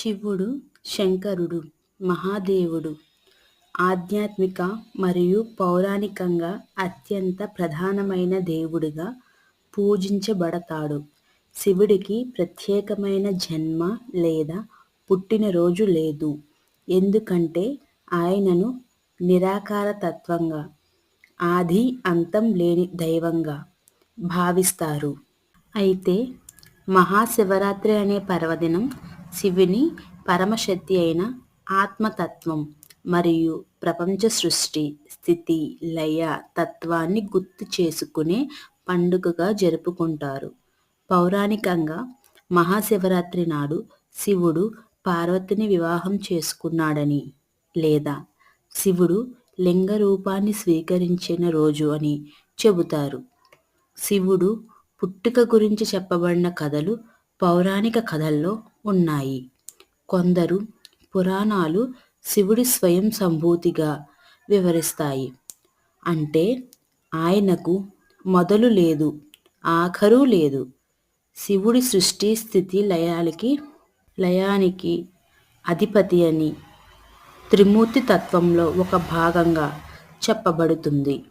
శివుడు శంకరుడు మహాదేవుడు ఆధ్యాత్మిక మరియు పౌరాణికంగా అత్యంత ప్రధానమైన దేవుడిగా పూజించబడతాడు. శివుడికి ప్రత్యేకమైన జన్మ లేదా పుట్టినరోజు లేదు. ఎందుకంటే ఆయనను నిరాకార తత్వంగా ఆది అంతం లేని దైవంగా భావిస్తారు. అయితే మహాశివరాత్రి అనే పర్వదినం శివుని పరమశక్తి అయిన ఆత్మతత్వం మరియు ప్రపంచ సృష్టి స్థితి లయ తత్వాన్ని గుర్తు చేసుకునే పండుగగా జరుపుకుంటారు. పౌరాణికంగా మహాశివరాత్రి నాడు శివుడు పార్వతిని వివాహం చేసుకున్నాడని లేదా శివుడు లింగ రూపాన్ని స్వీకరించిన రోజు అని చెబుతారు. శివుడు పుట్టుక గురించి చెప్పబడిన కథలు పౌరాణిక కథల్లో ఉన్నాయి. కొందరు పురాణాలు శివుడి స్వయం సంభూతిగా వివరిస్తాయి. అంటే ఆయనకు మొదలు లేదు ఆఖరు లేదు. శివుడి సృష్టి స్థితి లయాలకి లయానికి అధిపతి అని త్రిమూర్తి తత్వంలో ఒక భాగంగా చెప్పబడుతుంది.